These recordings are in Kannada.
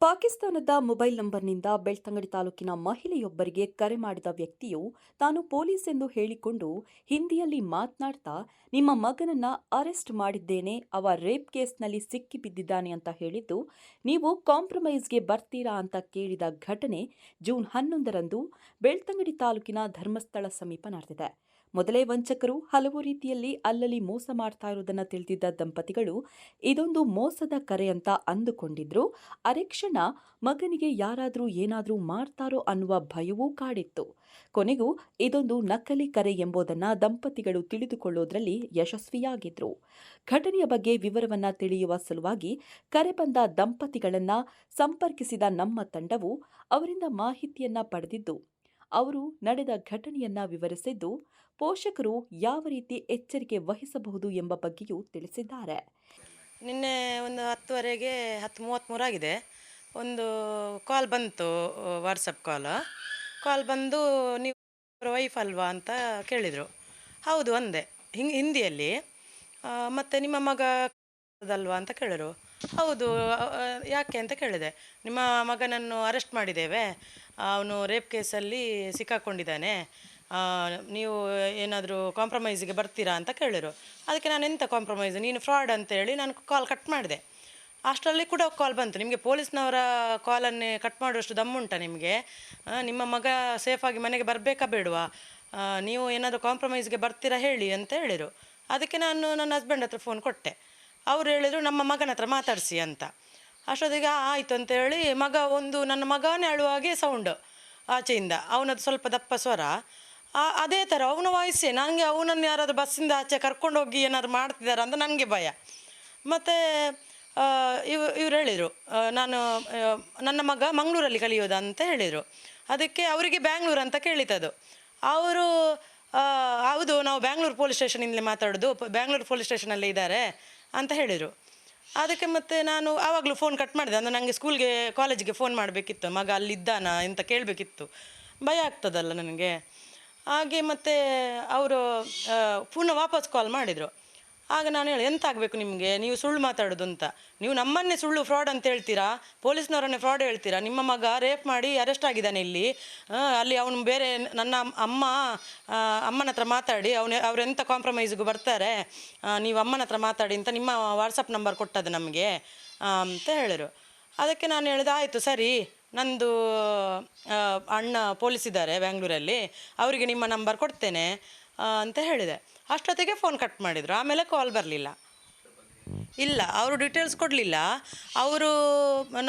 ಪಾಕಿಸ್ತಾನದ ಮೊಬೈಲ್ ನಂಬರ್ನಿಂದ ಬೆಳ್ತಂಗಡಿ ತಾಲೂಕಿನ ಮಹಿಳೆಯೊಬ್ಬರಿಗೆ ಕರೆ ಮಾಡಿದ ವ್ಯಕ್ತಿಯು ತಾನು ಪೊಲೀಸ್ ಎಂದು ಹೇಳಿಕೊಂಡು ಹಿಂದಿಯಲ್ಲಿ ಮಾತನಾಡ್ತಾ, ನಿಮ್ಮ ಮಗನನ್ನ ಅರೆಸ್ಟ್ ಮಾಡಿದ್ದೇನೆ, ಅವ ರೇಪ್ ಕೇಸ್ನಲ್ಲಿ ಸಿಕ್ಕಿ ಬಿದ್ದಿದ್ದಾನೆ ಅಂತ ಹೇಳಿದ್ದು, ನೀವು ಕಾಂಪ್ರಮೈಸ್ಗೆ ಬರ್ತೀರಾ ಅಂತ ಕೇಳಿದ ಘಟನೆ ಜೂನ್ ಹನ್ನೊಂದರಂದು ಬೆಳ್ತಂಗಡಿ ತಾಲೂಕಿನ ಧರ್ಮಸ್ಥಳ ಸಮೀಪ ನಡೆದಿದೆ. ಮೊದಲೇ ವಂಚಕರು ಹಲವು ರೀತಿಯಲ್ಲಿ ಅಲ್ಲಲ್ಲಿ ಮೋಸ ಮಾಡ್ತಾ ಇರುವುದನ್ನು ತಿಳಿದಿದ್ದ ದಂಪತಿಗಳು ಇದೊಂದು ಮೋಸದ ಕರೆ ಅಂತ ಅಂದುಕೊಂಡಿದ್ರು. ಅರೆ ಕ್ಷಣ ಮಗನಿಗೆ ಯಾರಾದರೂ ಏನಾದರೂ ಮಾಡ್ತಾರೋ ಅನ್ನುವ ಭಯವೂ ಕಾಡಿತ್ತು. ಕೊನೆಗೂ ಇದೊಂದು ನಕಲಿ ಕರೆ ಎಂಬುದನ್ನು ದಂಪತಿಗಳು ತಿಳಿದುಕೊಳ್ಳೋದ್ರಲ್ಲಿ ಯಶಸ್ವಿಯಾಗಿದ್ರು. ಘಟನೆಯ ಬಗ್ಗೆ ವಿವರವನ್ನ ತಿಳಿಯುವ ಸಲುವಾಗಿ ಕರೆ ಬಂದ ದಂಪತಿಗಳನ್ನ ಸಂಪರ್ಕಿಸಿದ ನಮ್ಮ ತಂಡವು ಅವರಿಂದ ಮಾಹಿತಿಯನ್ನ ಪಡೆದಿದ್ದು, ಅವರು ನಡೆದ ಘಟನೆಯನ್ನ ವಿವರಿಸಿದ್ದು ಪೋಷಕರು ಯಾವ ರೀತಿ ಎಚ್ಚರಿಕೆ ವಹಿಸಬಹುದು ಎಂಬ ಬಗ್ಗೆಯೂ ತಿಳಿಸಿದ್ದಾರೆ. ನಿನ್ನೆ ಒಂದು ಹತ್ತುವರೆಗೆ ಹತ್ತು ಮೂವತ್ತ್ಮೂರಾಗಿದೆ ಒಂದು ಕಾಲ್ ಬಂತು ವಾಟ್ಸಪ್ ಕಾಲ್ ಕಾಲ್ ಬಂದು ನೀವು ವೈಫ್ ಅಲ್ವಾ ಅಂತ ಕೇಳಿದರು. ಹೌದು, ಅಂದೆ. ಹಿಂಗೆ ಹಿಂದಿಯಲ್ಲಿ. ಮತ್ತು ನಿಮ್ಮ ಮಗ ಅದಲ್ವಾ ಅಂತ ಕೇಳಿದರು. ಹೌದು ಯಾಕೆ ಅಂತ ಕೇಳಿದೆ. ನಿಮ್ಮ ಮಗನನ್ನು ಅರೆಸ್ಟ್ ಮಾಡಿದ್ದೇವೆ. ಅವನು ರೇಪ್ ಕೇಸಲ್ಲಿ ಸಿಕ್ಕಾಕೊಂಡಿದ್ದಾನೆ. ನೀವು ಏನಾದರೂ ಕಾಂಪ್ರಮೈಸಿಗೆ ಬರ್ತೀರಾ ಅಂತ ಕೇಳಿದರು. ಅದಕ್ಕೆ ನಾನು ಎಂಥ ಕಾಂಪ್ರಮೈಸ್ ನೀನು ಫ್ರಾಡ್ ಅಂತೇಳಿ ನಾನು ಕಾಲ್ ಕಟ್ ಮಾಡಿದೆ. ಅಷ್ಟರಲ್ಲಿ ಕೂಡ ಕಾಲ್ ಬಂತು. ನಿಮಗೆ ಪೊಲೀಸ್ನವರ ಕಾಲನ್ನೇ ಕಟ್ ಮಾಡುವಷ್ಟು ದಮ್ಮುಂಟ ನಿಮಗೆ? ನಿಮ್ಮ ಮಗ ಸೇಫಾಗಿ ಮನೆಗೆ ಬರಬೇಕಾ ಬೇಡವಾ? ನೀವು ಏನಾದರೂ ಕಾಂಪ್ರಮೈಸ್ಗೆ ಬರ್ತೀರಾ ಹೇಳಿ ಅಂತ ಹೇಳಿದರು. ಅದಕ್ಕೆ ನಾನು ನನ್ನ ಹಸ್ಬೆಂಡ್ ಹತ್ರ ಫೋನ್ ಕೊಟ್ಟೆ. ಅವ್ರು ಹೇಳಿದರು, ನಮ್ಮ ಮಗನ ಹತ್ರ ಮಾತಾಡಿಸಿ ಅಂತ. ಅಷ್ಟೊತ್ತಿಗೆ ಆಯಿತು ಅಂತ ಅಂತೇಳಿ ಮಗ ಒಂದು ನನ್ನ ಮಗನೇ ಅಳುವಾಗೆ ಸೌಂಡು ಆಚೆಯಿಂದ. ಅವನದು ಸ್ವಲ್ಪ ದಪ್ಪ ಸ್ವರ. ಅದೇ ಥರ ಅವನ ವಾಯ್ಸೇ ನನಗೆ ಅವನನ್ನು ಯಾರಾದರೂ ಬಸ್ಸಿಂದ ಆಚೆ ಕರ್ಕೊಂಡು ಹೋಗಿ ಏನಾದ್ರು ಮಾಡ್ತಿದ್ದಾರೆ ಅಂತ ನನಗೆ ಭಯ. ಮತ್ತು ಇವ್, ಇವ್ರು ಹೇಳಿದರು ನಾನು ನನ್ನ ಮಗ ಮಂಗಳೂರಲ್ಲಿ ಕಲಿಯೋದು? ಅಂತ ಹೇಳಿದರು. ಅದಕ್ಕೆ ಅವರಿಗೆ ಬ್ಯಾಂಗ್ಳೂರು ಅಂತ ಕೇಳಿತದು ಅವರು ಹೌದು, ನಾವು ಬ್ಯಾಂಗ್ಳೂರು ಪೊಲೀಸ್ ಸ್ಟೇಷನಿಂದಲೇ ಮಾತಾಡೋದು ಬ್ಯಾಂಗ್ಳೂರು ಪೊಲೀಸ್ ಸ್ಟೇಷನಲ್ಲೇ ಇದ್ದಾರೆ, ಅಂತ ಹೇಳಿದರು. ಅದಕ್ಕೆ ಮತ್ತೆ ನಾನು ಆವಾಗಲೂ ಫೋನ್ ಕಟ್ ಮಾಡಿದೆ. ಅಂದರೆ ನನಗೆ ಸ್ಕೂಲ್ಗೆ ಕಾಲೇಜಿಗೆ ಫೋನ್ ಮಾಡಬೇಕಿತ್ತು. ಮಗ ಅಲ್ಲಿದ್ದಾನಾ ಅಂತ ಕೇಳಬೇಕಿತ್ತು. ಭಯ ಆಗ್ತದಲ್ಲ ನನಗೆ. ಹಾಗೆ ಮತ್ತೆ ಅವರು ಪುನಃ ವಾಪಸ್ ಕಾಲ್ ಮಾಡಿದರು. ಆಗ ನಾನು ಹೇಳಿ ಎಂತ ಆಗಬೇಕು ನಿಮಗೆ? ನೀವು ಸುಳ್ಳು ಮಾತಾಡೋದು ಅಂತ. ನೀವು ನಮ್ಮನ್ನೇ ಸುಳ್ಳು ಫ್ರಾಡ್ ಅಂತ ಹೇಳ್ತೀರಾ? ಪೊಲೀಸ್ನವರನ್ನೇ ಫ್ರಾಡ್ ಹೇಳ್ತೀರಾ? ನಿಮ್ಮ ಮಗ ರೇಪ್ ಮಾಡಿ ಅರೆಸ್ಟ್ ಆಗಿದ್ದಾನೆ ಇಲ್ಲಿ. ಅಲ್ಲಿ ಅವನು ಬೇರೆ ನನ್ನ ಅಮ್ಮ ಅಮ್ಮನ ಹತ್ರ ಮಾತಾಡಿ, ಅವನು, ಅವ್ರು ಎಂಥ ಕಾಂಪ್ರಮೈಸ್ಗೂ ಬರ್ತಾರೆ? ನೀವು ಅಮ್ಮನ ಹತ್ರ ಮಾತಾಡಿ ಅಂತ ನಿಮ್ಮ ವಾಟ್ಸಪ್ ನಂಬರ್ ಕೊಟ್ಟದ್ದು ನಮಗೆ ಅಂತ ಹೇಳಿದರು. ಅದಕ್ಕೆ ನಾನು ಹೇಳಿದೆ, ಆಯಿತು, ಸರಿ. ನಂದು ಅಣ್ಣ ಪೊಲೀಸ್ ಇದ್ದಾರೆ ಬ್ಯಾಂಗ್ಳೂರಲ್ಲಿ. ಅವರಿಗೆ ನಿಮ್ಮ ನಂಬರ್ ಕೊಡ್ತೇನೆ ಅಂತ ಹೇಳಿದೆ. ಅಷ್ಟೊತ್ತಿಗೆ ಫೋನ್ ಕಟ್ ಮಾಡಿದರು. ಆಮೇಲೆ ಕಾಲ್ ಬರಲಿಲ್ಲ. ಇಲ್ಲ, ಅವರು ಡೀಟೇಲ್ಸ್ ಕೊಡಲಿಲ್ಲ. ಅವರು,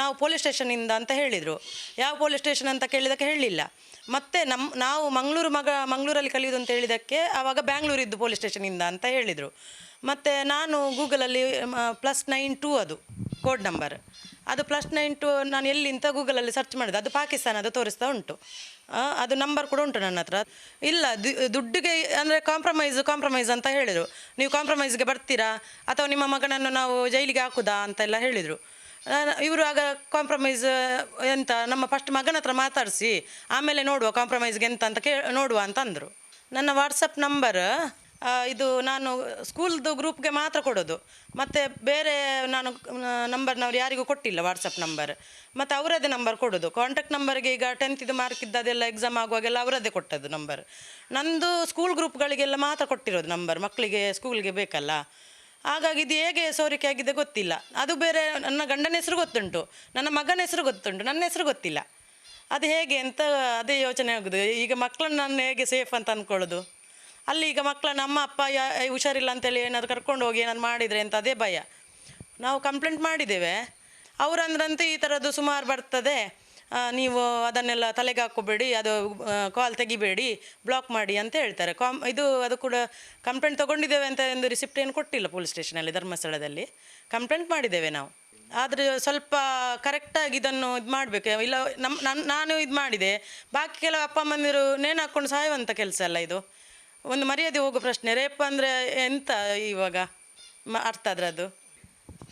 ನಾವು ಪೊಲೀಸ್ ಸ್ಟೇಷನಿಂದ ಅಂತ ಹೇಳಿದರು. ಯಾವ ಪೊಲೀಸ್ ಸ್ಟೇಷನ್ ಅಂತ ಕೇಳಿದಕ್ಕೆ ಹೇಳಲಿಲ್ಲ ಮತ್ತೆ ನಮ್ಮ ನಾವು ಮಂಗಳೂರು ಮಗ, ಮಂಗಳೂರಲ್ಲಿ ಕಲಿಯೋದು ಅಂತ ಹೇಳಿದ್ದಕ್ಕೆ ಆವಾಗ ಬ್ಯಾಂಗ್ಳೂರಿದ್ದು ಪೊಲೀಸ್ ಸ್ಟೇಷನಿಂದ ಅಂತ ಹೇಳಿದರು. ಮತ್ತು ನಾನು ಗೂಗಲಲ್ಲಿ ಪ್ಲಸ್ ನೈನ್ ಟೂ ಅದು. ಕೋಡ್ ನಂಬರ್ ಅದು ಪ್ಲಸ್ ನೈನ್ ಟು ನಾನು ಎಲ್ಲಿ ಇಂಥ ಗೂಗಲಲ್ಲಿ ಸರ್ಚ್ ಮಾಡಿದೆ, ಅದು ಪಾಕಿಸ್ತಾನದ ತೋರಿಸ್ತಾ ಉಂಟು. ಅದು ನಂಬರ್ ಕೂಡ ಉಂಟು ನನ್ನ ಹತ್ರ. ಇಲ್ಲ ದುಡ್ಡಿಗೆ ಅಂದರೆ ಕಾಂಪ್ರಮೈಸ್ ಕಾಂಪ್ರಮೈಸ್ ಅಂತ ಹೇಳಿದರು. ನೀವು ಕಾಂಪ್ರಮೈಸ್ಗೆ ಬರ್ತೀರಾ? ಅಥವಾ ನಿಮ್ಮ ಮಗನನ್ನು ನಾವು ಜೈಲಿಗೆ ಹಾಕುದಾ ಅಂತೆಲ್ಲ ಹೇಳಿದರು. ಇವರು ಆಗ ಕಾಂಪ್ರಮೈಸ್ ಎಂತ, ನಮ್ಮ ಫಸ್ಟ್ ಮಗನ ಹತ್ರ ಮಾತಾಡಿಸಿ, ಆಮೇಲೆ ನೋಡುವ ಕಾಂಪ್ರಮೈಸ್ಗೆ ಎಂತ ಅಂತ ಕೇ, ನೋಡುವ ಅಂತ ಅಂದರು. ನನ್ನ ವಾಟ್ಸಪ್ ನಂಬರ್ ಇದು ನಾನು ಸ್ಕೂಲ್ದು ಗ್ರೂಪ್ಗೆ ಮಾತ್ರ ಕೊಡೋದು. ಮತ್ತು ಬೇರೆ ನಾನು ನಂಬರ್ನವ್ರು ಯಾರಿಗೂ ಕೊಟ್ಟಿಲ್ಲ ವಾಟ್ಸಪ್ ನಂಬರ್. ಮತ್ತು ಅವರದ್ದೇ ನಂಬರ್ ಕೊಡೋದು. ಕಾಂಟ್ಯಾಕ್ಟ್ ನಂಬರ್ಗೆ ಈಗ ಟೆಂತಿದ್ದು ಮಾರ್ಕ್ ಇದ್ದದೆಲ್ಲ ಎಕ್ಸಾಮ್ ಆಗುವಾಗೆಲ್ಲ ಅವರದ್ದೇ ಕೊಟ್ಟದ್ದು ನಂಬರ್ ನಂದು ಸ್ಕೂಲ್ ಗ್ರೂಪ್ಗಳಿಗೆಲ್ಲ ಮಾತ್ರ ಕೊಟ್ಟಿರೋದು ನಂಬರ್ ಮಕ್ಕಳಿಗೆ ಸ್ಕೂಲ್ಗೆ ಬೇಕಲ್ಲ. ಹಾಗಾಗಿ ಇದು ಹೇಗೆ ಸೋರಿಕೆ ಆಗಿದೆ ಗೊತ್ತಿಲ್ಲ. ಅದು ಬೇರೆ ನನ್ನ ಗಂಡನ ಹೆಸರು ಗೊತ್ತುಂಟು. ನನ್ನ ಮಗನ ಹೆಸರು ಗೊತ್ತುಂಟು. ನನ್ನ ಹೆಸರು ಗೊತ್ತಿಲ್ಲ. ಅದು ಹೇಗೆ ಅಂತ, ಅದೇ ಯೋಚನೆ ಆಗೋದು. ಈಗ ಮಕ್ಕಳನ್ನ ನಾನು ಹೇಗೆ ಸೇಫ್ ಅಂತ ಅಂದ್ಕೊಳ್ಳೋದು ಅಲ್ಲಿ ಈಗ ಮಕ್ಕಳ ನಮ್ಮ ಅಪ್ಪ, ಯಾ ಹುಷಾರಿಲ್ಲ ಅಂತೇಳಿ ಏನಾದ್ರು ಕರ್ಕೊಂಡು ಹೋಗಿ ಏನಾದ್ರು ಮಾಡಿದರೆ ಅಂತ ಅದೇ ಭಯ. ನಾವು ಕಂಪ್ಲೇಂಟ್ ಮಾಡಿದ್ದೇವೆ. ಅವರಂದ್ರಂತೂ ಈ ಥರದ್ದು ಸುಮಾರು ಬರ್ತದೆ. ನೀವು ಅದನ್ನೆಲ್ಲ ತಲೆಗೆ ಹಾಕೋಬೇಡಿ ಅದು ಕಾಲ್ ತೆಗಿಬೇಡಿ ಬ್ಲಾಕ್ ಮಾಡಿ ಅಂತ ಹೇಳ್ತಾರೆ. ಕಾಮ್ ಇದು, ಅದು ಕೂಡ ಕಂಪ್ಲೇಂಟ್ ತೊಗೊಂಡಿದ್ದೇವೆ ಅಂತ ಒಂದು ರಿಸಿಪ್ಟ್ ಏನು ಕೊಟ್ಟಿಲ್ಲ ಪೊಲೀಸ್ ಸ್ಟೇಷನಲ್ಲಿ ಧರ್ಮಸ್ಥಳದಲ್ಲಿ. ಕಂಪ್ಲೇಂಟ್ ಮಾಡಿದ್ದೇವೆ ನಾವು. ಆದರೆ ಸ್ವಲ್ಪ ಕರೆಕ್ಟಾಗಿ ಇದನ್ನು ಇದು ಮಾಡಬೇಕು. ಇಲ್ಲ ನಮ್ಮ ನಾನು ಇದು ಮಾಡಿದೆ. ಬಾಕಿ ಕೆಲವು ಅಪ್ಪ, ಅಮ್ಮಂದಿರು ನೇಣು ಹಾಕ್ಕೊಂಡು ಸಾಯುವಂಥ ಕೆಲಸ ಅಲ್ಲ ಇದು. ಒಂದು ಮರ್ಯಾದೆ ಹೋಗೋ ಪ್ರಶ್ನೆ, ರೇಪ್ ಅಂದರೆ ಎಂತ ಇವಾಗ? ಮ, ಅರ್ಥ ಅದು?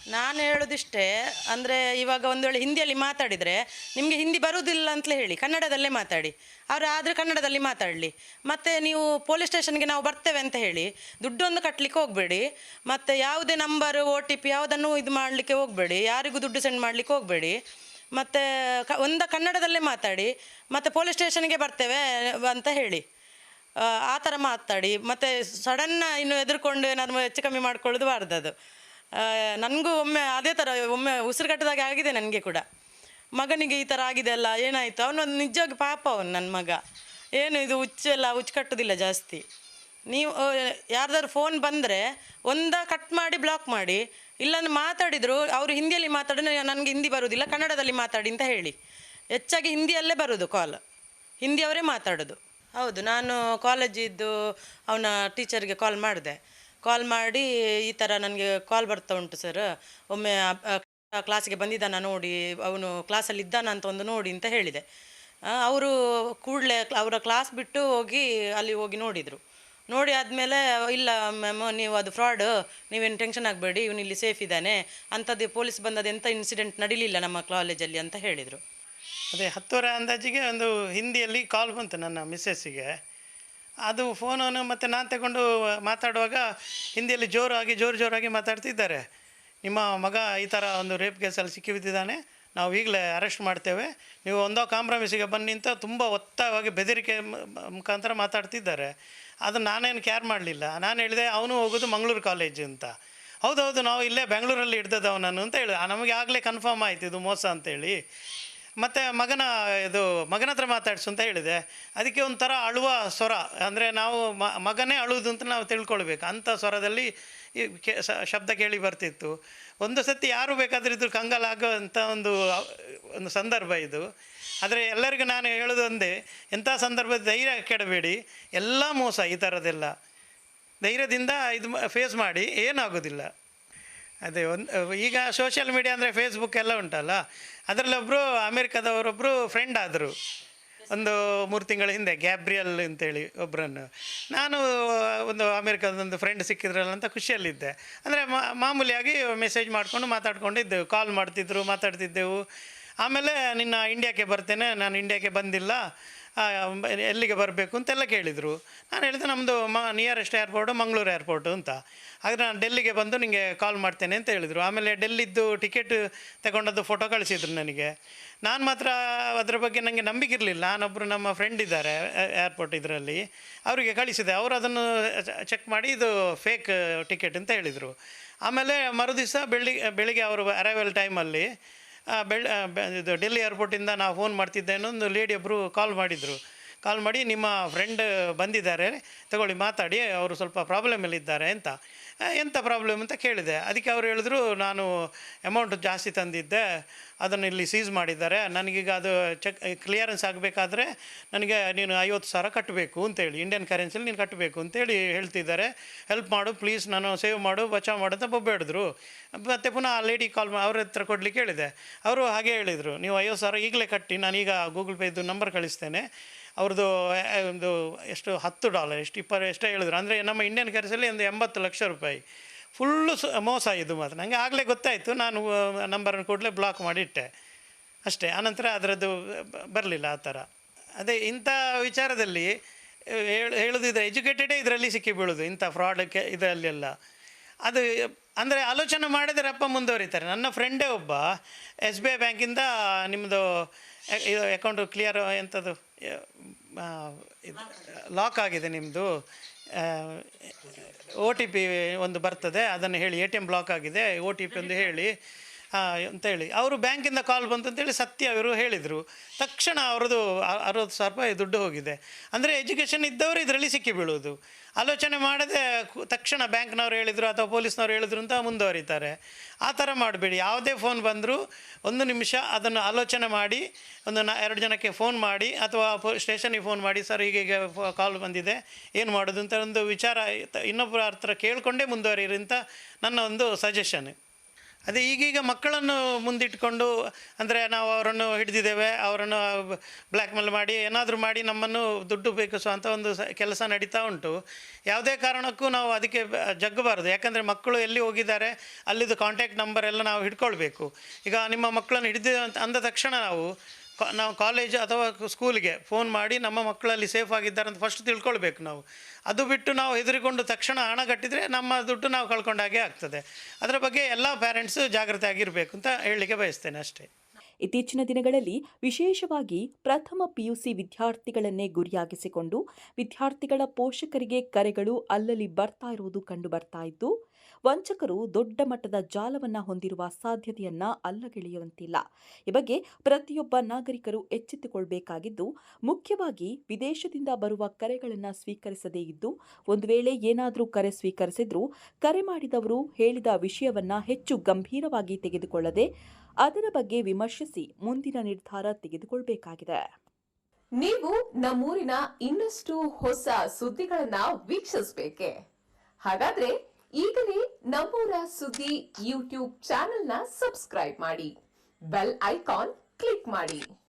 ನಾನು ಹೇಳೋದಿಷ್ಟೇ, ಅಂದರೆ ಇವಾಗ ಒಂದು ವೇಳೆ ಹಿಂದಿಯಲ್ಲಿ ಮಾತಾಡಿದರೆ, ನಿಮಗೆ ಹಿಂದಿ ಬರುವುದಿಲ್ಲ ಅಂತಲೇ ಹೇಳಿ, ಕನ್ನಡದಲ್ಲೇ ಮಾತಾಡಿ. ಅವರು ಆದರೆ ಕನ್ನಡದಲ್ಲಿ ಮಾತಾಡಲಿ. ಮತ್ತು ನೀವು ಪೊಲೀಸ್ ಸ್ಟೇಷನ್ಗೆ ನಾವು ಬರ್ತೇವೆ ಅಂತ ಹೇಳಿ, ದುಡ್ಡೊಂದು ಕಟ್ಟಲಿಕ್ಕೆ ಹೋಗಬೇಡಿ. ಮತ್ತು ಯಾವುದೇ ನಂಬರ್ ಒ ಟಿ ಪಿ ಯಾವುದನ್ನು ಇದು ಮಾಡಲಿಕ್ಕೆ ಹೋಗಬೇಡಿ. ಯಾರಿಗೂ ದುಡ್ಡು ಸೆಂಡ್ ಮಾಡಲಿಕ್ಕೆ ಹೋಗಬೇಡಿ. ಮತ್ತು ಕ, ಒಂದ ಕನ್ನಡದಲ್ಲೇ ಮಾತಾಡಿ. ಮತ್ತು ಪೊಲೀಸ್ ಸ್ಟೇಷನ್ಗೆ ಬರ್ತೇವೆ ಅಂತ ಹೇಳಿ. ಆ, ಥರ ಮಾತಾಡಿ. ಮತ್ತು ಸಡನ್ನ ಇನ್ನು ಎದುರುಕೊಂಡು ಏನಾದರೂ ಹೆಚ್ಚು ಕಮ್ಮಿ ಮಾಡ್ಕೊಳ್ಳೋದು ಬಾರ್ದು ಅದು ನನಗೂ ಒಮ್ಮೆ ಅದೇ ಥರ ಒಮ್ಮೆ ಉಸಿರುಗಟ್ಟದಾಗೆ ಆಗಿದೆ ನನಗೆ ಕೂಡ. ಮಗನಿಗೆ ಈ ಥರ ಆಗಿದೆ ಅಲ್ಲ ಏನಾಯಿತು? ಅವನು ನಿಜವಾಗಿ ಪಾಪ ಅವನು ನನ್ನ ಮಗ. ಏನು ಇದು ಹುಚ್ಚೆಲ್ಲ ಹುಚ್ಚು ಕಟ್ಟೋದಿಲ್ಲ ಜಾಸ್ತಿ. ನೀವು ಯಾರ್ದಾದ್ರು ಫೋನ್ ಬಂದರೆ ಒಂದ ಕಟ್ ಮಾಡಿ ಬ್ಲಾಕ್ ಮಾಡಿ. ಇಲ್ಲಾಂದ್ರೆ ಮಾತಾಡಿದ್ರು ಅವರು ಹಿಂದಿಯಲ್ಲಿ ಮಾತಾಡಿದ್ರೆ ನನಗೆ ಹಿಂದಿ ಬರುವುದಿಲ್ಲ ಕನ್ನಡದಲ್ಲಿ ಮಾತಾಡಿ ಅಂತ ಹೇಳಿ. ಹೆಚ್ಚಾಗಿ ಹಿಂದಿಯಲ್ಲೇ ಬರೋದು ಕಾಲ್ ಹಿಂದಿಯವರೇ ಮಾತಾಡೋದು. ಹೌದು, ನಾನು ಕಾಲೇಜಿದ್ದು ಅವನ ಟೀಚರ್ಗೆ ಕಾಲ್ ಮಾಡಿದೆ. ಕಾಲ್ ಮಾಡಿ ಈ ಥರ ನನಗೆ ಕಾಲ್ ಬರ್ತಾ ಉಂಟು ಸರ್ ಒಮ್ಮೆ ಕ್ಲಾಸಿಗೆ ಬಂದಿದ್ದಾನ ನೋಡಿ, ಅವನು ಕ್ಲಾಸಲ್ಲಿ ಇದ್ದಾನ ಅಂತ ಒಂದು ನೋಡಿ ಅಂತ ಹೇಳಿದೆ. ಅವರು ಕೂಡಲೇ ಅವರ ಕ್ಲಾಸ್ ಬಿಟ್ಟು ಹೋಗಿ ಅಲ್ಲಿ ಹೋಗಿ ನೋಡಿದರು. ನೋಡಿ ಆದಮೇಲೆ, ಇಲ್ಲ ಮ್ಯಾಮ್ ನೀವು ಅದು ಫ್ರಾಡ್ ನೀವೇನು ಟೆನ್ಷನ್ ಆಗಬೇಡಿ, ಇವನು ಇಲ್ಲಿ ಸೇಫ್ ಇದ್ದಾನೆ. ಅಂಥದ್ದು ಪೊಲೀಸ್ ಬಂದದ್ದು ಎಂಥ ಇನ್ಸಿಡೆಂಟ್ ನಡೀಲಿಲ್ಲ ನಮ್ಮ ಕಾಲೇಜಲ್ಲಿ ಅಂತ ಹೇಳಿದರು. ಅದೇ ಹತ್ತುವರೆ ಅಂದಾಜಿಗೆ ಒಂದು ಹಿಂದಿಯಲ್ಲಿ ಕಾಲ್ ಬಂತು ನನ್ನ ಮಿಸ್ಸಸ್ಸಿಗೆ ಅದು ಫೋನನ್ನು ಮತ್ತು ನಾನು ತಗೊಂಡು ಮಾತಾಡುವಾಗ ಹಿಂದಿಯಲ್ಲಿ ಜೋರಾಗಿ, ಜೋರು ಜೋರಾಗಿ ಮಾತಾಡ್ತಿದ್ದಾರೆ. ನಿಮ್ಮ ಮಗ ಈ ಥರ ಒಂದು ರೇಪ್ ಕೇಸಲ್ಲಿ ಸಿಕ್ಕಿ ಬಿದ್ದಿದ್ದಾನೆ ನಾವು ಈಗಲೇ ಅರೆಸ್ಟ್ ಮಾಡ್ತೇವೆ. ನೀವು ಒಂದೋ ಕಾಂಪ್ರಮೈಸಿಗೆ ಬನ್ನಿ ಅಂತ ತುಂಬ ಒತ್ತಾಯವಾಗಿ ಬೆದರಿಕೆ ಮುಖಾಂತರ ಮಾತಾಡ್ತಿದ್ದಾರೆ. ಅದು ನಾನೇನು ಕೇರ್ ಮಾಡಲಿಲ್ಲ. ನಾನು ಹೇಳಿದೆ, ಅವನು ಹೋಗೋದು ಮಂಗಳೂರು ಕಾಲೇಜು ಅಂತ. ಹೌದೌದು, ನಾವು ಇಲ್ಲೇ ಬೆಂಗಳೂರಲ್ಲಿ ಹಿಡ್ದದ್ದು ಅವನನ್ನು ಅಂತ ಹೇಳಿದೆ ನಮಗೆ ಆಗಲೇ ಕನ್ಫರ್ಮ್ ಆಯ್ತು, ಇದು ಮೋಸ ಅಂತೇಳಿ. ಮತ್ತು ಮಗನ ಇದು ಮಗನ ಹತ್ರ ಮಾತಾಡ್ಸು ಅಂತ ಹೇಳಿದೆ. ಅದಕ್ಕೆ ಒಂಥರ ಅಳುವ ಸ್ವರ. ಅಂದರೆ ನಾವು ಮಗನೇ ಅಳುವುದು ಅಂತ ನಾವು ತಿಳ್ಕೊಳ್ಬೇಕು. ಅಂಥ ಸ್ವರದಲ್ಲಿ ಈ ಕೆ ಶಬ್ದ ಕೇಳಿ ಬರ್ತಿತ್ತು. ಒಂದು ಸತಿ ಯಾರು ಬೇಕಾದರೂ ಇದ್ರು ಕಂಗಾಲಾಗುವಂಥ ಒಂದು ಒಂದು ಸಂದರ್ಭ ಇದು. ಆದರೆ ಎಲ್ಲರಿಗೂ ನಾನು ಹೇಳೋದು ಒಂದೇ, ಎಂಥ ಸಂದರ್ಭದ ಧೈರ್ಯ ಕೆಡಬೇಡಿ. ಎಲ್ಲ ಮೋಸ ಈ ಥರದ್ದೆಲ್ಲ. ಧೈರ್ಯದಿಂದ ಇದು ಫೇಸ್ ಮಾಡಿ, ಏನಾಗೋದಿಲ್ಲ. ಅದೇ, ಒಂದು, ಈಗ ಸೋಷಿಯಲ್ ಮೀಡಿಯಾ ಅಂದರೆ ಫೇಸ್ಬುಕ್ ಎಲ್ಲ ಉಂಟಲ್ಲ ಅದರಲ್ಲೊಬ್ಬರು ಅಮೇರಿಕಾದವರೊಬ್ಬರು ಫ್ರೆಂಡ್ ಆದರು. ಒಂದು ಮೂರು ತಿಂಗಳ ಹಿಂದೆ ಗ್ಯಾಬ್ರಿಯಲ್ ಅಂತೇಳಿ ಒಬ್ಬರನ್ನು ನಾನು, ಒಂದು ಅಮೇರಿಕಾದೊಂದು ಫ್ರೆಂಡ್ ಸಿಕ್ಕಿದ್ರಲ್ಲ ಅಂತ ಖುಷಿಯಲ್ಲಿದ್ದೆ. ಅಂದರೆ ಮಾಮೂಲಿಯಾಗಿ ಮೆಸೇಜ್ ಮಾಡಿಕೊಂಡು ಮಾತಾಡ್ಕೊಂಡಿದ್ದೆವು ಕಾಲ್ ಮಾಡ್ತಿದ್ರು, ಮಾತಾಡ್ತಿದ್ದೆವು. ಆಮೇಲೆ ನಿನ್ನ ಇಂಡಿಯಾಕ್ಕೆ ಬರ್ತೇನೆ, ನಾನು ಇಂಡಿಯಾಕ್ಕೆ ಬಂದಿಲ್ಲ. ಎಲ್ಲಿಗೆ ಬರಬೇಕು ಅಂತೆಲ್ಲ ಕೇಳಿದರು. ನಾನು ಹೇಳಿದೆ ನಮ್ಮದು ಮ ನಿಯರೆಸ್ಟ್ ಏರ್ಪೋರ್ಟು ಮಂಗಳೂರು ಏರ್ಪೋರ್ಟು ಅಂತ. ಆದರೆ ನಾನು ಡೆಲ್ಲಿಗೆ ಬಂದು ನಿಮಗೆ ಕಾಲ್ ಮಾಡ್ತೇನೆ ಅಂತ ಹೇಳಿದರು. ಆಮೇಲೆ ಡೆಲ್ಲಿದ್ದು ಟಿಕೆಟ್ ತಗೊಂಡದ್ದು ಫೋಟೋ ಕಳಿಸಿದ್ರು ನನಗೆ. ನಾನು ಮಾತ್ರ ಅದರ ಬಗ್ಗೆ ನನಗೆ ನಂಬಿಕೆ ಇರಲಿಲ್ಲ. ನಾನೊಬ್ಬರು ನಮ್ಮ ಫ್ರೆಂಡ್ ಇದ್ದಾರೆ ಏರ್ಪೋರ್ಟ್ ಇದರಲ್ಲಿ. ಅವರಿಗೆ ಕಳಿಸಿದೆ. ಅವರು ಅದನ್ನು ಚೆಕ್ ಮಾಡಿ ಇದು ಫೇಕ್ ಟಿಕೆಟ್ ಅಂತ ಹೇಳಿದರು. ಆಮೇಲೆ ಮರುದಿವಸ ಬೆಳಿಗ್ಗೆ ಬೆಳಿಗ್ಗೆ ಅವರು ಅರೈವಲ್ ಟೈಮಲ್ಲಿ ಬೆಳ್ ಇದು ಡೆಲ್ಲಿ ಏರ್ಪೋರ್ಟಿಂದ ನಾವು ಫೋನ್ ಮಾಡ್ತಿದ್ದೆ ಲೇಡಿ ಒಬ್ಬರು ಕಾಲ್ ಮಾಡಿದರು. ಕಾಲ್ ಮಾಡಿ ನಿಮ್ಮ ಫ್ರೆಂಡ್ ಬಂದಿದ್ದಾರೆ. ತಗೊಳ್ಳಿ, ಮಾತಾಡಿ, ಅವರು ಸ್ವಲ್ಪ ಪ್ರಾಬ್ಲಮಲ್ಲಿದ್ದಾರೆ ಅಂತ. ಎಂಥ ಪ್ರಾಬ್ಲಮ್ ಅಂತ ಕೇಳಿದೆ. ಅದಕ್ಕೆ ಅವರು ಹೇಳಿದ್ರು, ನಾನು ಅಮೌಂಟ್ ಜಾಸ್ತಿ ತಂದಿದ್ದೆ, ಅದನ್ನು ಇಲ್ಲಿ ಸೀಸ್ ಮಾಡಿದ್ದಾರೆ. ನನಗೀಗ ಅದು ಚೆಕ್ ಕ್ಲಿಯರೆನ್ಸ್ ಆಗಬೇಕಾದ್ರೆ ನನಗೆ ನೀನು ಐವತ್ತು ಸಾವಿರ ಕಟ್ಟಬೇಕು ಅಂತೇಳಿ ಇಂಡಿಯನ್ ಕರೆನ್ಸಿಲಿ ನೀನು ಕಟ್ಟಬೇಕು ಅಂತೇಳಿ ಹೇಳ್ತಿದ್ದಾರೆ. ಹೆಲ್ಪ್ ಮಾಡು ಪ್ಲೀಸ್ ನಾನು ಸೇವ್ ಮಾಡು ಬಚಾವ್ ಮಾಡು ಅಂತ ಬೇಡಿದ್ರು ಮತ್ತು ಪುನಃ ಆ ಲೇಡಿ ಕಾಲ್ ಅವ್ರ ಹತ್ರ ಕೊಡಲಿಕ್ಕೆ ಹೇಳಿದೆ. ಅವರು ಹಾಗೆ ಹೇಳಿದರು, ನೀವು ಐವತ್ತು ಸಾವಿರ ಈಗಲೇ ಕಟ್ಟಿ, ನಾನೀಗ ಗೂಗಲ್ ಪೇದು ನಂಬರ್ ಕಳಿಸ್ತೇನೆ. ಅವ್ರದ್ದು ಒಂದು ಎಷ್ಟು, ಹತ್ತು ಡಾಲರ್ ಎಷ್ಟು, ಇಪ್ಪತ್ತು, ಎಷ್ಟೇ ಹೇಳಿದ್ರು. ಅಂದರೆ ನಮ್ಮ ಇಂಡಿಯನ್ ಕರೆನ್ಸಿಯಲ್ಲಿ ಒಂದು ಎಂಬತ್ತು ಲಕ್ಷ ರೂಪಾಯಿ. ಫುಲ್ಲು ಸ, ಮೋಸ ಇದು ಮಾತ್ರ. ನನಗೆ ಆಗಲೇ ಗೊತ್ತಾಯಿತು. ನಾನು ನಂಬರನ್ನು ಕೂಡಲೇ ಬ್ಲಾಕ್ ಮಾಡಿಟ್ಟೆ. ಅಷ್ಟೇ. ಆನಂತರ ಅದರದ್ದು ಬರಲಿಲ್ಲ ಆ ಥರ. ಅದೇ, ಇಂಥ ವಿಚಾರದಲ್ಲಿ ಹೇಳು ಹೇಳೋದಿದ್ರೆ ಎಜುಕೇಟೆಡೇ ಇದರಲ್ಲಿ ಸಿಕ್ಕಿ ಬೀಳೋದು, ಇಂಥ ಫ್ರಾಡಕ್ಕೆ ಇದರಲ್ಲೆಲ್ಲ ಅದು, ಅಂದರೆ ಆಲೋಚನೆ ಮಾಡಿದರೆ ಅಪ್ಪ ಮುಂದುವರಿತಾರೆ. ನನ್ನ ಫ್ರೆಂಡೇ ಒಬ್ಬ ಎಸ್ ಬಿ ಐ ಬ್ಯಾಂಕಿಂದ ನಿಮ್ಮದು ಇದು ಅಕೌಂಟು ಕ್ಲಿಯರ್ ಎಂಥದ್ದು ಲಾಕ್ ಆಗಿದೆ ನಿಮ್ಮದು ಓ ಟಿ ಪಿ ಒಂದು ಬರ್ತದೆ, ಅದನ್ನು ಹೇಳಿ ಎ ಟಿ ಎಂ ಬ್ಲಾಕ್ ಆಗಿದೆ, ಓ ಟಿ ಪಿ ಒಂದು ಹೇಳಿ. ಅಂತೇಳಿ. ಅವರು ಬ್ಯಾಂಕಿಂದ ಕಾಲ್ ಬಂತು ಅಂತೇಳಿ ಸತ್ಯ ಅವರು ಹೇಳಿದರು. ತಕ್ಷಣ ಅವ್ರದ್ದು ಅರವತ್ತು ಸಾವಿರ ರೂಪಾಯಿ ದುಡ್ಡು ಹೋಗಿದೆ. ಅಂದರೆ ಎಜುಕೇಷನ್ ಇದ್ದವರು ಇದರಲ್ಲಿ ಸಿಕ್ಕಿ ಬೀಳೋದು ಆಲೋಚನೆ ಮಾಡದೆ ತಕ್ಷಣ ಬ್ಯಾಂಕ್ನವ್ರು ಹೇಳಿದರು ಅಥವಾ ಪೊಲೀಸ್ನವ್ರು ಹೇಳಿದ್ರು ಅಂತ ಮುಂದುವರಿತಾರೆ. ಆ ಥರ ಮಾಡಬೇಡಿ. ಯಾವುದೇ ಫೋನ್ ಬಂದರೂ ಒಂದು ನಿಮಿಷ ಅದನ್ನು ಆಲೋಚನೆ ಮಾಡಿ, ಒಂದು ನಾ, ಎರಡು ಜನಕ್ಕೆ ಫೋನ್ ಮಾಡಿ ಅಥವಾ ಸ್ಟೇಷನಿಗೆ ಫೋನ್ ಮಾಡಿ, ಸರ್, ಹೀಗೆ ಕಾಲ್ ಬಂದಿದೆ. ಏನು ಮಾಡೋದು? ಅಂತ ಒಂದು ವಿಚಾರ, ಇನ್ನೊಬ್ಬರ ಹತ್ರ ಕೇಳಿಕೊಂಡೇ ಮುಂದುವರಿಯಿರಿ ಅಂತ ನನ್ನ ಒಂದು ಸಜೆಷನ್ ಅದೇ ಈಗೀಗ ಮಕ್ಕಳನ್ನು ಮುಂದಿಟ್ಕೊಂಡು, ಅಂದರೆ ನಾವು ಅವರನ್ನು ಹಿಡಿದಿದ್ದೇವೆ, ಅವರನ್ನು ಬ್ಲ್ಯಾಕ್ ಮೇಲ್ ಮಾಡಿ, ಏನಾದರೂ ಮಾಡಿ ನಮ್ಮನ್ನು ದುಡ್ಡು ಬೇಕಿಸುವಂಥ ಒಂದು ಸ, ಕೆಲಸ ನಡೀತಾ ಉಂಟು. ಯಾವುದೇ ಕಾರಣಕ್ಕೂ ನಾವು ಅದಕ್ಕೆ ಜಗ್ಗಬಾರದು. ಯಾಕಂದರೆ ಮಕ್ಕಳು ಎಲ್ಲಿ ಹೋಗಿದ್ದಾರೆ ಅಲ್ಲಿದ್ದು ಕಾಂಟ್ಯಾಕ್ಟ್ ನಂಬರ್ ಎಲ್ಲ ನಾವು ಹಿಡ್ಕೊಳ್ಬೇಕು. ಈಗ ನಿಮ್ಮ ಮಕ್ಕಳನ್ನು ಹಿಡಿದ ಅಂತ ಅಂದ ತಕ್ಷಣ ನಾವು ನಾವು ಕಾಲೇಜ್ ಅಥವಾ ಸ್ಕೂಲ್ಗೆ ಫೋನ್ ಮಾಡಿ ನಮ್ಮ ಮಕ್ಕಳಲ್ಲಿ ಸೇಫ್ ಆಗಿದ್ದಾರೆ ಅಂತ ಫಸ್ಟ್ ತಿಳ್ಕೊಳ್ಬೇಕು ನಾವು. ಅದು ಬಿಟ್ಟು ನಾವು ಹೆದರಿಕೊಂಡು ತಕ್ಷಣ ಹಣ ಕಟ್ಟಿದರೆ ನಮ್ಮ ದುಡ್ಡು ನಾವು ಕಳ್ಕೊಂಡಾಗೆ ಆಗ್ತದೆ. ಅದರ ಬಗ್ಗೆ ಎಲ್ಲ ಪ್ಯಾರೆಂಟ್ಸು ಜಾಗ್ರತೆ ಆಗಿರಬೇಕು ಅಂತ ಹೇಳಲಿಕ್ಕೆ ಬಯಸ್ತೇನೆ ಅಷ್ಟೇ. ಇತ್ತೀಚಿನ ದಿನಗಳಲ್ಲಿ ವಿಶೇಷವಾಗಿ ಪ್ರಥಮ ಪಿಯುಸಿ ವಿದ್ಯಾರ್ಥಿಗಳನ್ನೇ ಗುರಿಯಾಗಿಸಿಕೊಂಡು ವಿದ್ಯಾರ್ಥಿಗಳ ಪೋಷಕರಿಗೆ ಕರೆಗಳು ಅಲ್ಲಲ್ಲಿ ಬರ್ತಾ ಇರುವುದು ಕಂಡು ಬರ್ತಾ ಇದ್ದು, ವಂಚಕರು ದೊಡ್ಡ ಮಟ್ಟದ ಜಾಲವನ್ನ ಹೊಂದಿರುವ ಸಾಧ್ಯತೆಯನ್ನ ಅಲ್ಲಗೆಳೆಯುವಂತಿಲ್ಲ. ಈ ಬಗ್ಗೆ ಪ್ರತಿಯೊಬ್ಬ ನಾಗರಿಕರು ಎಚ್ಚೆತ್ತುಕೊಳ್ಬೇಕಾಗಿದ್ದು, ಮುಖ್ಯವಾಗಿ ವಿದೇಶದಿಂದ ಬರುವ ಕರೆಗಳನ್ನು ಸ್ವೀಕರಿಸದೇ ಇದ್ದು, ಒಂದು ವೇಳೆ ಏನಾದರೂ ಕರೆ ಸ್ವೀಕರಿಸಿದ್ರೂ, ಕರೆ ಮಾಡಿದವರು ಹೇಳಿದ ವಿಷಯವನ್ನ ಹೆಚ್ಚು ಗಂಭೀರವಾಗಿ ತೆಗೆದುಕೊಳ್ಳದೆ ಅದರ ಬಗ್ಗೆ ವಿಮರ್ಶಿಸಿ ಮುಂದಿನ ನಿರ್ಧಾರ ತೆಗೆದುಕೊಳ್ಬೇಕಾಗಿದೆ. ನೀವು ನಮ್ಮೂರಿನ ಇನ್ನಷ್ಟು ಹೊಸ ಸುದ್ದಿಗಳನ್ನ ವೀಕ್ಷಿಸಬೇಕೆ? ಹಾಗಾದ್ರೆ ಈಗಲೇ ನಮ್ಮೂರ ಸುದ್ದಿ ಯೂಟ್ಯೂಬ್ ಚಾನೆಲ್ನ ಸಬ್ಸ್ಕ್ರೈಬ್ ಮಾಡಿ. ಬೆಲ್ ಐಕಾನ್ ಕ್ಲಿಕ್ ಮಾಡಿ.